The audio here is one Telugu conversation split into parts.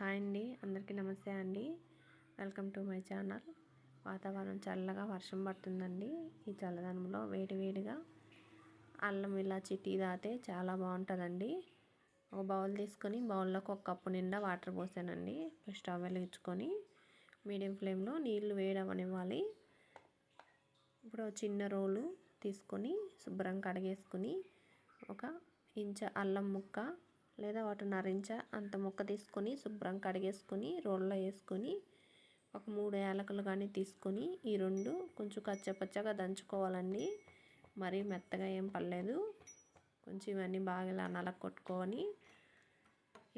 హాయ్ అండి అందరికీ నమస్తే అండి. Welcome to my channel. వాతావరణం చల్లగా వర్షం పడుతుందండి. ఈ చల్లదనంలో వేడి వేడిగా అల్లం ఇలాచి టీ తాగితే చాలా బాగుంటుందండి. ఒక బౌల్ తీసుకొని బౌల్లోకి ఒక కప్పు నిండా వాటర్ పోసానండి. స్టవ్ వెలిగించుకొని మీడియం ఫ్లేమ్లో నీళ్ళు వేడవనివ్వాలి. ఇప్పుడు చిన్న రోలు తీసుకొని శుభ్రం కడిగేసుకుని ఒక ఇంచ అల్లం ముక్క లేదా వాటి నరించ? అంత ముక్క తీసుకొని శుభ్రం కడిగేసుకొని రోల్లో వేసుకొని ఒక మూడు యాలకులు కానీ తీసుకొని ఈ రెండు కొంచెం కచ్చపచ్చగా దంచుకోవాలండి. మరీ మెత్తగా ఏం పర్లేదు కొంచెం ఇవన్నీ బాగా ఇలా నలక కొట్టుకొని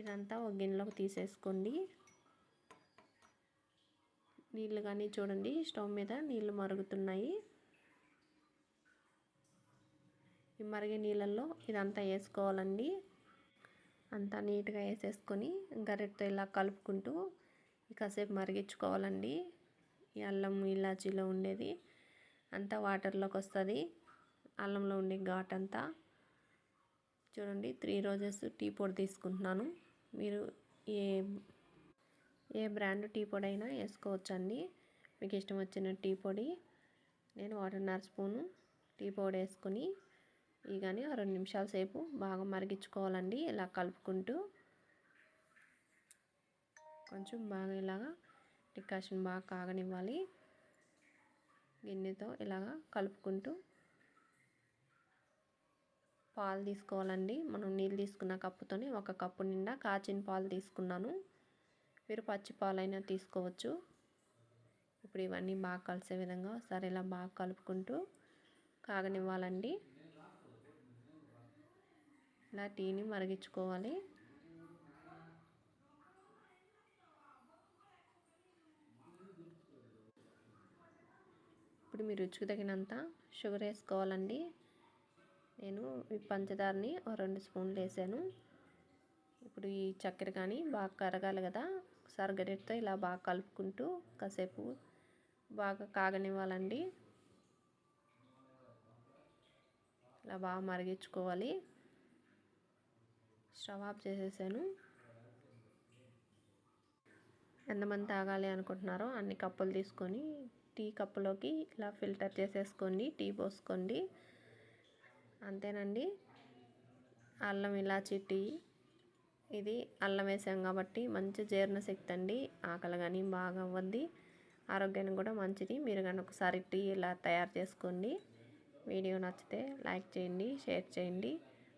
ఇదంతా ఒక గిన్నెలోకి తీసేసుకోండి. నీళ్ళు కానీ చూడండి స్టవ్ మీద నీళ్ళు మరుగుతున్నాయి. ఈ మరిగే నీళ్ళల్లో ఇదంతా వేసుకోవాలండి. అంతా నీట్గా వేసేసుకొని గరిటతో ఇలా కలుపుకుంటూ కాసేపు మరిగించుకోవాలండి. ఈ అల్లం ఇలాచీలో ఉండేది అంతా వాటర్లోకి వస్తుంది. అల్లంలో ఉండే ఘాట్ అంతా. చూడండి త్రీ రోజెస్ టీ పొడి తీసుకుంటున్నాను. మీరు ఏ ఏ బ్రాండ్ టీ పొడి అయినా వేసుకోవచ్చండి. మీకు ఇష్టం వచ్చిన టీ పొడి నేను ఒకటిన్నర స్పూను టీ పొడి వేసుకొని ఈ కానీ రెండు నిమిషాల సేపు బాగా మరిగించుకోవాలండి. ఇలా కలుపుకుంటూ కొంచెం బాగా ఇలాగా డికాషన్ బాగా కాగనివ్వాలి. గిన్నెతో ఇలాగా కలుపుకుంటూ పాలు తీసుకోవాలండి. మనం నీళ్ళు తీసుకున్న కప్పుతోని ఒక కప్పు నిండా కాచిన పాలు తీసుకున్నాను. మీరు పచ్చి పాలైనా తీసుకోవచ్చు. ఇప్పుడు ఇవన్నీ బాగా కలిసే విధంగా సరే ఇలా బాగా కలుపుకుంటూ కాగనివ్వాలండి. ఇలా టీని మరిగించుకోవాలి. ఇప్పుడు మీ రుచికి తగినంత షుగర్ వేసుకోవాలండి. నేను ఈ పంచదారని ఒక రెండు స్పూన్లు వేసాను. ఇప్పుడు ఈ చక్కెర కానీ బాగా కరగాలి కదా సరగడెట్తో ఇలా బాగా కలుపుకుంటూ కాసేపు బాగా కాగనివ్వాలండి. ఇలా బాగా మరిగించుకోవాలి. స్టవ్ ఆఫ్ చేసేసాను. ఎంతమంది తాగాలి అనుకుంటున్నారో అన్ని కప్పులు తీసుకొని టీ కప్పులోకి ఇలా ఫిల్టర్ చేసేసుకోండి టీ పోసుకోండి. అంతేనండి. అల్లం ఇలాచి టీ. ఇది అల్లం వేసాం కాబట్టి మంచి జీర్ణశక్తి అండి. ఆకలి కానీ బాగా అవ్వద్ది. ఆరోగ్యానికి కూడా మంచిది. మీరు కానీ ఒకసారి టీ ఇలా తయారు చేసుకోండి. వీడియో నచ్చితే లైక్ చేయండి షేర్ చేయండి.